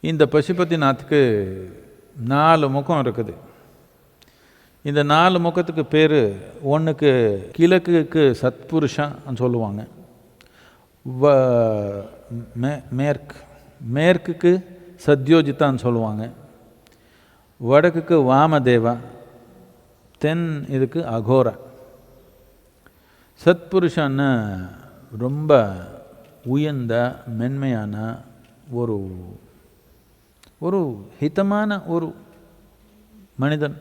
இந்த பசுபதிநாத்துக்கு நாலு முகம் இருக்குது. இந்த நாலு முகத்துக்கு பேர் ஒன்றுக்கு கிழக்குக்கு சத்புருஷன் சொல்லுவாங்க. வ மே மேற்கு மேற்குக்கு சத்யோஜிதான்னு சொல்லுவாங்க. வடக்குக்கு வாமதேவா தென் இதுக்கு அகோரா. சத்புருஷன்னு ரொம்ப உயர்ந்த மென்மையான ஒரு ஒரு ஹிதமான ஒரு மனிதன்.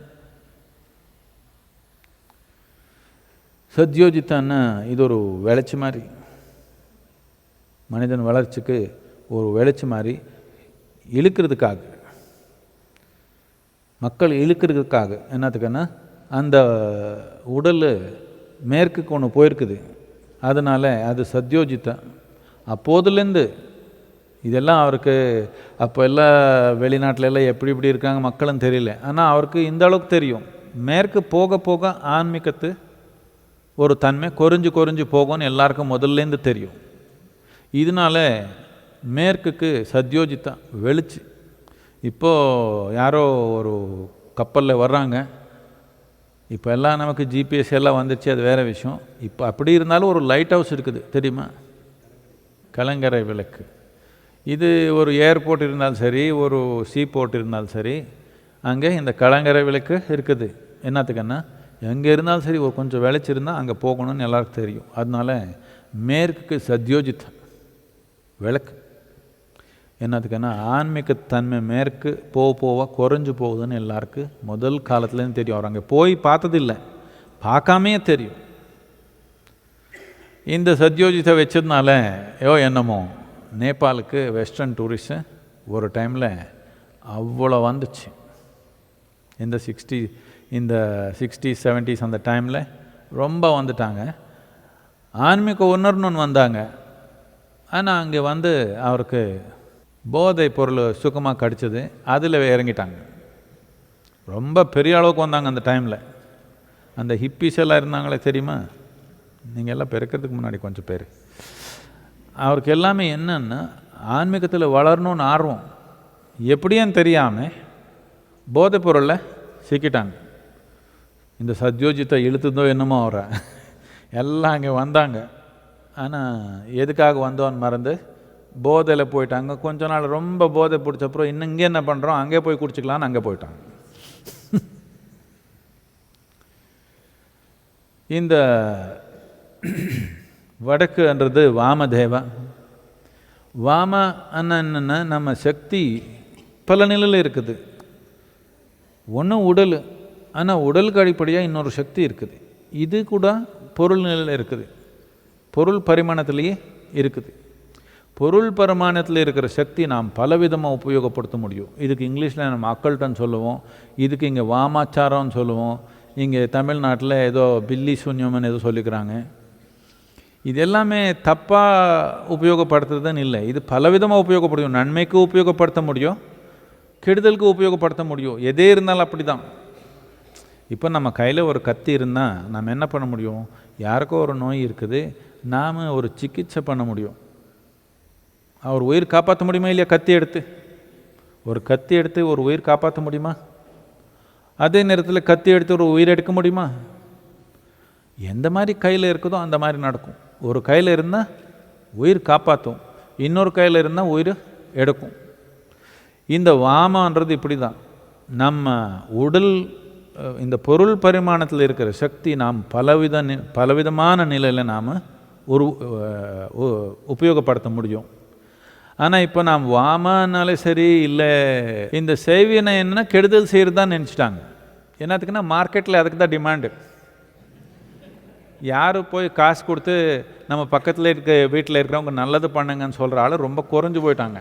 சத்யோஜித்தான்னா இது ஒரு விளைச்சி மாதிரி. மனிதன் வளர்ச்சிக்கு ஒரு விளைச்சி மாதிரி இழுக்கிறதுக்காக. மக்கள் இழுக்கிறதுக்காக என்னத்துக்குன்னா அந்த உடல் மேற்குக்கு ஒன்று போயிருக்குது. அதனால் அது சத்யோஜித்தா அப்போதுலேருந்து இதெல்லாம் அவருக்கு அப்போ எல்லாம் வெளிநாட்டில எல்லாம் எப்படி இப்படி இருக்காங்க மக்களும் தெரியல. ஆனால் அவருக்கு இந்த அளவுக்கு தெரியும். மேற்கு போக போக ஆன்மீகத்து ஒரு தன்மை குறைஞ்சு குறைஞ்சு போகும்னு எல்லாருக்கும் முதல்லேருந்து தெரியும். இதனால மேற்குக்கு சத்யோஜிதா வெளிச்சு. இப்போது யாரோ ஒரு கப்பலில் வர்றாங்க. இப்போ எல்லாம் நமக்கு ஜிபிஎஸ் எல்லாம் வந்துடுச்சு அது வேறு விஷயம். இப்போ அப்படி இருந்தாலும் ஒரு லைட் ஹவுஸ் இருக்குது தெரியுமா? கலங்கரை விளக்கு. இது ஒரு ஏர்போர்ட் இருந்தாலும் சரி ஒரு சீ போர்ட் இருந்தாலும் சரி அங்கே இந்த கலங்கரை விளக்கு இருக்குது. என்னத்துக்குன்னா எங்கே இருந்தாலும் சரி ஒரு கொஞ்சம் விளைச்சிருந்தால் அங்கே போகணும்னு எல்லாருக்கும் தெரியும். அதனால மேற்குக்கு சத்யோஜித் விளக்கு. என்னத்துக்குன்னா ஆன்மீகத்தன்மை மேற்கு போக போக குறைஞ்சு போகுதுன்னு எல்லாருக்கும் முதல் காலத்துலேருந்து தெரியும். அவர் அங்கே போய் பார்த்ததில்லை. பார்க்காமையே தெரியும். இந்த சத்யோஜித்தை வச்சதுனால ஏ என்னமோ நேபாளுக்கு வெஸ்டர்ன் டூரிஸ்ட்டு ஒரு டைமில் அவ்வளோ வந்துச்சு. இந்த சிக்ஸ்டி இந்த சிக்ஸ்டி செவன்ட்டிஸ் அந்த டைமில் ரொம்ப வந்துட்டாங்க. ஆன்மீக உணர்ணுன்னு வந்தாங்க. ஆனால் அங்கே வந்து அவருக்கு போதை பொருள் சுகமாக கிடச்சிது. அதில் இறங்கிட்டாங்க. ரொம்ப பெரிய அளவுக்கு வந்தாங்க அந்த டைமில் அந்த ஹிப்பிஸ் எல்லாம் இருந்தாங்களே தெரியுமா? நீங்கள் எல்லாம் பிறக்கிறதுக்கு முன்னாடி கொஞ்சம் பேர். அவருக்கு எல்லாமே என்னன்னா ஆன்மீகத்தில் வளரணும்னு ஆர்வம் எப்படியும் தெரியாமல் போதைப் பொருளை சிக்கிட்டாங்க. இந்த சத்யோஜித்தை இழுத்துதோ என்னமோ அவரை. எல்லாம் அங்கே வந்தாங்க. ஆனால் எதுக்காக வந்தோன்னு மறந்து போதையில் போயிட்டாங்க. கொஞ்ச நாள் ரொம்ப போதை பிடிச்சப்புறம் இன்னும் இங்கே என்ன பண்ணுறோம் அங்கே போய் குடிச்சிக்கலான்னு அங்கே போயிட்டாங்க. இந்த வடக்குன்றது வாமதேவா. வாம அண்ணா என்னென்னா நம்ம சக்தி பல நிலையில் இருக்குது. ஒன்று உடல் ஆனால் உடலுக்கு அடிப்படையாக இன்னொரு சக்தி இருக்குது. இது கூட பொருள் நிலையில் இருக்குது. பொருள் பரிமாணத்திலேயே இருக்குது. பொருள் பரிமாணத்தில் இருக்கிற சக்தி நாம் பலவிதமாக உபயோகப்படுத்த முடியும். இதுக்கு இங்கிலீஷில் நம்ம அக்கல்ட்டன்னு சொல்லுவோம். இதுக்கு இங்கே வாமாச்சாரம்னு சொல்லுவோம். இங்கே தமிழ்நாட்டில் ஏதோ பில்லி சூன்யம்னு ஏதோ சொல்லிக்கிறாங்க. இது எல்லாமே தப்பாக உபயோகப்படுத்துறதுன்னு இல்லை. இது பலவிதமாக உபயோகப்படுத்தும். நன்மைக்கு உபயோகப்படுத்த முடியும் கெடுதலுக்கு உபயோகப்படுத்த முடியும். எதே இருந்தாலும் அப்படி தான் இப்போ நம்ம கையில் ஒரு கத்தி இருந்தால் நம்ம என்ன பண்ண முடியும்? யாருக்கோ ஒரு நோய் இருக்குது. நாம் ஒரு சிகிச்சை பண்ண முடியும். அவர் உயிர் காப்பாற்ற முடியுமா இல்லையா கத்தி எடுத்து? ஒரு கத்தி எடுத்து ஒரு உயிர் காப்பாற்ற முடியுமா? அதே நேரத்தில் கத்தி எடுத்து ஒரு உயிர் எடுக்க முடியுமா? எந்த மாதிரி கையில் இருக்குதோ அந்த மாதிரி நடக்கும். ஒரு கையில் இருந்தால் உயிர் காப்பாற்றும் இன்னொரு கையில் இருந்தால் உயிர் எடுக்கும். இந்த வாமன்றது இப்படி தான் நம்ம உடல் இந்த பொருள் பரிமாணத்தில் இருக்கிற சக்தி நாம் பலவித நி பலவிதமான நிலையில் நாம் ஒரு உபயோகப்படுத்த முடியும். ஆனால் இப்போ நாம் வாமனாலே சரி இல்லை இந்த சேவியனை என்ன கெடுதல் செய்கிறது தான் நினச்சிட்டாங்க. என்னத்துக்குன்னா மார்க்கெட்டில் அதுக்கு தான் டிமாண்டு யார் போய் காசு கொடுத்து நம்ம பக்கத்தில் இருக்க வீட்டில் இருக்கிறவங்க நல்லது பண்ணுங்கன்னு சொல்கிற ஆள் ரொம்ப குறைஞ்சு போயிட்டாங்க.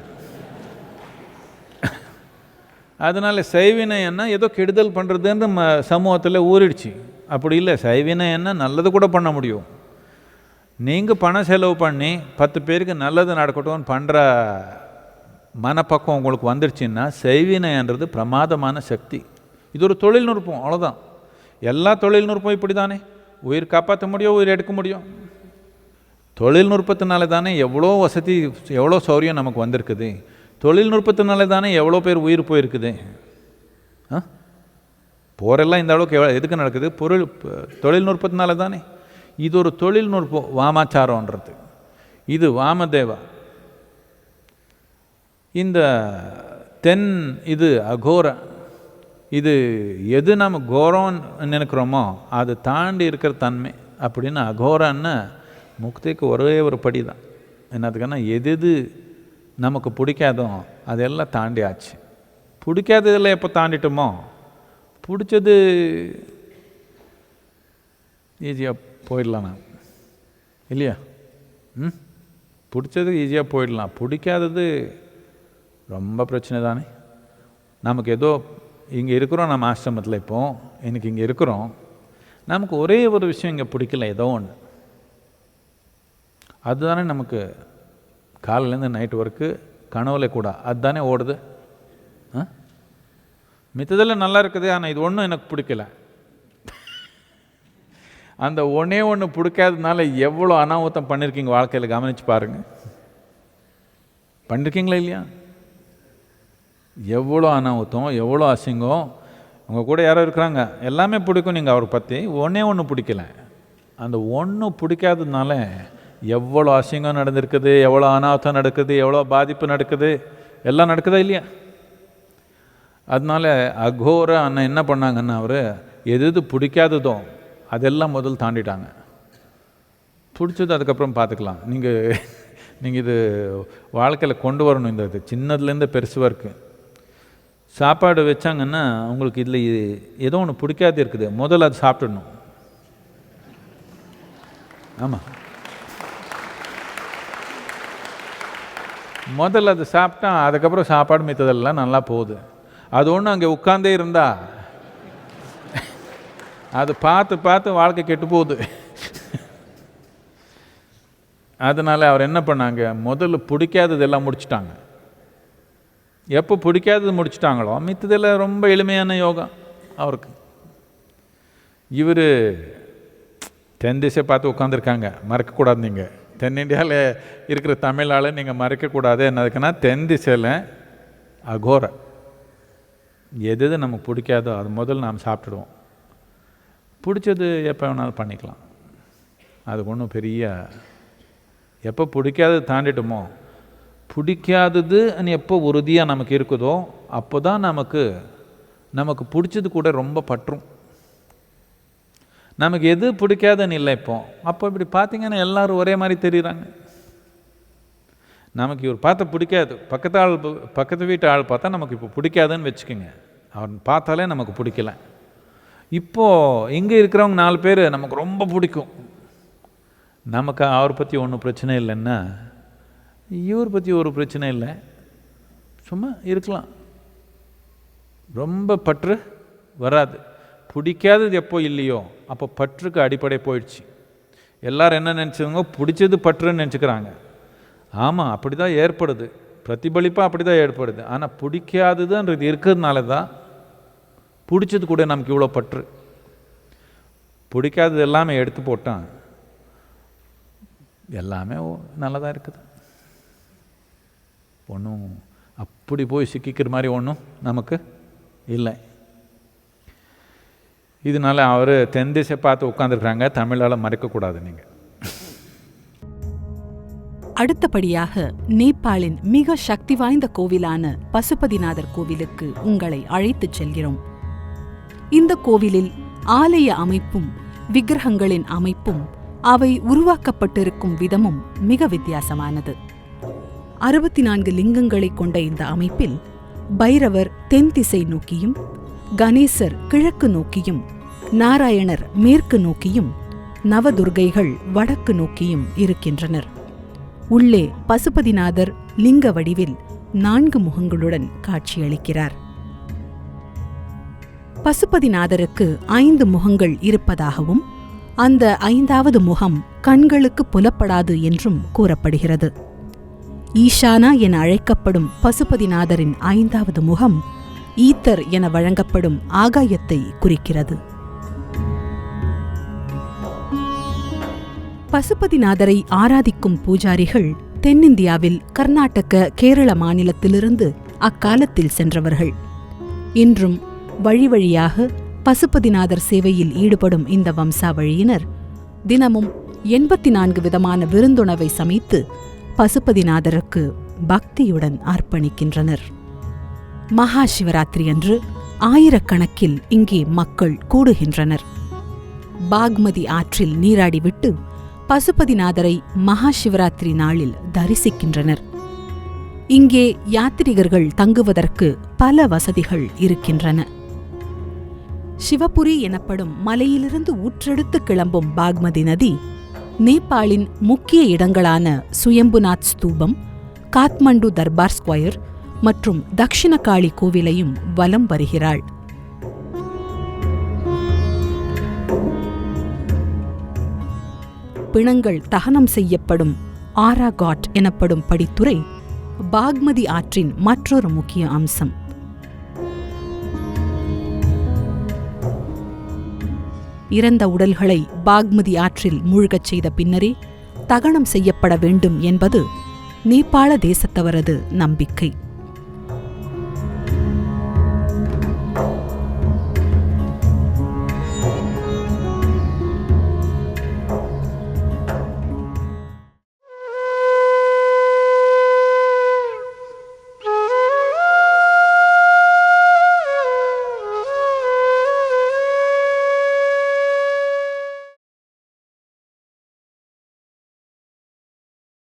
அதனால் சைவினை என்ன ஏதோ கெடுதல் பண்ணுறதுன்னு ம சமூகத்தில் ஊறிடுச்சு. அப்படி இல்லை சைவினை என்ன நல்லது கூட பண்ண முடியும். நீங்கள் பணம் செலவு பண்ணி பத்து பேருக்கு நல்லது நடக்கட்டும்னு பண்ணுற மனப்பக்கம் உங்களுக்கு வந்துடுச்சுன்னா செய்வினைன்றது பிரமாதமான சக்தி. இது ஒரு தொழில்நுட்பம் அவ்வளோதான் எல்லா தொழில்நுட்பம் இப்படி தானே உயிர் காப்பாற்ற முடியும் உயிர் எடுக்க முடியும். தொழில்நுட்பத்தினால தானே எவ்வளோ வசதி எவ்வளோ சௌரியம் நமக்கு வந்திருக்குது. தொழில்நுட்பத்தினால தானே எவ்வளோ பேர் உயிர் போயிருக்குது. ஆ? போரெல்லாம் இந்த அளவுக்கு எவ்வளோ எதுக்கு நடக்குது? பொருள் தொழில்நுட்பத்தினால தானே. இது ஒரு தொழில்நுட்பம் வாமாச்சாரம்ன்றது. இது வாமதேவா. இந்த தென் இது அகோர இது எது நம்ம கோரம்னு நினைக்கிறோமோ அது தாண்டி இருக்கிற தன்மை. அப்படின்னு அகோரன்னு முக்திக்கு ஒரே ஒரு படி தான் என்னதுக்குன்னா எது எது நமக்கு பிடிக்காதோ அதெல்லாம் தாண்டி ஆச்சு பிடிக்காததெல்லாம் எப்போ தாண்டிட்டோமோ பிடிச்சது ஈஸியாக போயிடலாம் நான். இல்லையா? ம்? பிடிச்சது ஈஸியாக போயிடலாம். பிடிக்காதது ரொம்ப பிரச்சனை தானே. நமக்கு ஏதோ இங்கே இருக்கிறோம் நம்ம ஆசிரமத்தில் இப்போ. எனக்கு இங்கே இருக்கிறோம். நமக்கு ஒரே ஒரு விஷயம் இங்கே பிடிக்கல ஏதோ ஒன்று அதுதானே நமக்கு காலையிலேருந்து நைட் ஒர்க்கு கனவுல கூட. அதுதானே ஓடுது. ஆ? மித்ததெல்லாம் நல்லா இருக்குது ஆனால் இது ஒன்றும் எனக்கு பிடிக்கல. அந்த ஒன்றே ஒன்று பிடிக்காததுனால எவ்வளோ அனாಹುತம் பண்ணியிருக்கீங்க வாழ்க்கையில் கவனிச்சு பாருங்கள் பண்ணிருக்கீங்களா இல்லையா? எவ்வளோ அனாவுத்தம் எவ்வளோ அசிங்கம் உங்கள் கூட யாரோ இருக்கிறாங்க. எல்லாமே பிடிக்கும் நீங்கள் அவரை பற்றி ஒன்றே ஒன்று பிடிக்கல. அந்த ஒன்று பிடிக்காததுனால எவ்வளோ அசிங்கம் நடந்திருக்குது எவ்வளோ அனாவத்தம் நடக்குது எவ்வளோ பாதிப்பு நடக்குது எல்லாம் நடக்குதா இல்லையா? அதனால அகோர அண்ணன் என்ன பண்ணாங்கன்னா அவர் எது எது பிடிக்காததோ அதெல்லாம் முதல் தாண்டிட்டாங்க. பிடிச்சது அதுக்கப்புறம் பார்த்துக்கலாம். நீங்கள் நீங்கள் இது வாழ்க்கையில் கொண்டு வரணும். இந்த இது சின்னதுலேருந்து பெருசு வரைக்கும் சாப்பாடு வச்சாங்கன்னா உங்களுக்கு இதில் ஏதோ ஒன்று பிடிக்காது இருக்குது. முதல்ல அது சாப்பிட்டுடணும் ஆமாம் முதல்ல அது சாப்பிட்டா அதுக்கப்புறம் சாப்பாடு மித்ததெல்லாம் நல்லா போகுது. அது ஒன்று அங்கே உட்காந்தே இருந்தா அது பார்த்து பார்த்து வாழ்க்கை கெட்டு போகுது. அதனால் அவர் என்ன பண்ணாங்க? முதல்ல பிடிக்காததெல்லாம் முடிச்சிட்டாங்க. எப்போ பிடிக்காதது முடிச்சிட்டாங்களோ மித்ததில் ரொம்ப எளிமையான யோகா அவருக்கு. இவர் தென் திசை பார்த்து உட்காந்துருக்காங்க மறக்கக்கூடாது நீங்கள் தென்னிந்தியாவில் இருக்கிற தமிழால் நீங்கள் மறக்கக்கூடாது. என்னதுக்குன்னா தென் திசையில் அகோர. எது எது நமக்கு பிடிக்காதோ அது முதல்ல நாம் சாப்பிட்டுடுவோம். பிடிச்சது எப்போ வேணாலும் பண்ணிக்கலாம். அது ஒன்றும் பெரிய எப்போ பிடிக்காதது தாண்டிட்டோமோ பிடிக்காததுன்னு எப்போ உறுதியாக நமக்கு இருக்குதோ அப்போ தான் நமக்கு நமக்கு பிடிச்சது கூட ரொம்ப பற்றும். நமக்கு எது பிடிக்காதுன்னு இல்லை இப்போ. அப்போ இப்படி பார்த்தீங்கன்னா எல்லாரும் ஒரே மாதிரி தெரியுறாங்க. நமக்கு இவர் பார்த்த பிடிக்காது. பக்கத்து ஆள் பக்கத்து வீட்டு ஆள் பார்த்தா நமக்கு இப்போ பிடிக்காதுன்னு வச்சுக்கோங்க. அவன் பார்த்தாலே நமக்கு பிடிக்கல. இப்போது இங்கே இருக்கிறவங்க நாலு பேர் நமக்கு ரொம்ப பிடிக்கும். நமக்கு அவரை பற்றி ஒன்றும் பிரச்சனை இல்லைன்னா இவர் பற்றி ஒரு பிரச்சனை இல்லை. சும்மா இருக்கலாம். ரொம்ப பற்று வராது. பிடிக்காதது எப்போ இல்லையோ அப்போ பற்றுக்கு அடிப்படை போயிடுச்சு. எல்லாரும் என்ன நினச்சவங்க பிடிச்சது பற்றுன்னு நினச்சிக்கிறாங்க. ஆமாம் அப்படி தான் ஏற்படுது. பிரதிபலிப்பாக அப்படி தான் ஏற்படுது. ஆனால் பிடிக்காததுன்றது இருக்கிறதுனால தான் பிடிச்சது கூட நமக்கு இவ்வளோ பற்று. பிடிக்காதது எல்லாமே எடுத்து போட்டான் எல்லாமே நல்லா தான் இருக்குது. ஒன்றும் அப்படி போய் சிக்கிக்கிற மாதிரி ஒன்றும் நமக்கு இல்லை. இதனால அவர் தென் திசை பார்த்து உட்காந்துருக்குறாங்க தமிழால் மறைக்கக்கூடாது நீங்கள் அடுத்தபடியாக நேபாளின் மிக சக்தி வாய்ந்த கோவிலான பசுபதிநாதர் கோவிலுக்கு உங்களை அழைத்துச் செல்கிறோம். இந்த கோவிலில் ஆலய அமைப்பும் விக்கிரகங்களின் அமைப்பும் அவை உருவாக்கப்பட்டிருக்கும் விதமும் மிக வித்தியாசமானது. அறுபத்தி நான்கு லிங்கங்களை கொண்ட இந்த அமைப்பில் பைரவர் தென் திசை நோக்கியும் கணேசர் கிழக்கு நோக்கியும் நாராயணர் மேற்கு நோக்கியும் நவதுர்கைகள் வடக்கு நோக்கியும் இருக்கின்றனர். உள்ளே பசுபதிநாதர் லிங்க வடிவில் நான்கு முகங்களுடன் காட்சியளிக்கிறார். பசுபதிநாதருக்கு ஐந்து முகங்கள் இருப்பதாகவும் அந்த ஐந்தாவது முகம் கண்களுக்கு புலப்படாது என்றும் கூறப்படுகிறது. ஈஷானா என அழைக்கப்படும் பசுபதிநாதரின் ஐந்தாவது முகம் ஈத்தர் என வழங்கப்படும் ஆகாயத்தை குறிக்கிறது. பசுபதிநாதரை ஆராதிக்கும் பூஜாரிகள் தென்னிந்தியாவில் கர்நாடக கேரள மாநிலத்திலிருந்து அக்காலத்தில் சென்றவர்கள். இன்றும் வழி வழியாக பசுபதிநாதர் சேவையில் ஈடுபடும் இந்த வம்சாவழியினர் தினமும் எண்பத்தி நான்கு விதமான விருந்துணவை சமைத்து பசுபதிநாதருக்கு பக்தியுடன் அர்ப்பணிக்கின்றனர். மகா சிவராத்திரி அன்று ஆயிரக்கணக்கில் இங்கே மக்கள் கூடுகின்றனர். பாக்மதி ஆற்றில் நீராடிவிட்டு பசுபதிநாதரை மகா சிவராத்திரி நாளில் தரிசிக்கின்றனர். இங்கே யாத்திரிகர்கள் தங்குவதற்கு பல வசதிகள் இருக்கின்றன. சிவபுரி எனப்படும் மலையிலிருந்து ஊற்றெடுத்து கிளம்பும் பாக்மதி நதி நேபாளின் முக்கிய இடங்களான சுயம்புநாத் ஸ்தூபம் காத்மண்டு தர்பார் ஸ்கொயர் மற்றும் தக்ஷிணகாளி கோவிலையும் வலம் வருகிறாள். பிணங்கள் தகனம் செய்யப்படும் ஆராகாட் எனப்படும் படித்துறை பாக்மதி ஆற்றின் மற்றொரு முக்கிய அம்சம். இறந்த உடல்களை பாக்மதி ஆற்றில் மூழ்கச் செய்த பின்னரே தகனம் செய்யப்பட வேண்டும் என்பது நேபாள தேசத்தவரது நம்பிக்கை.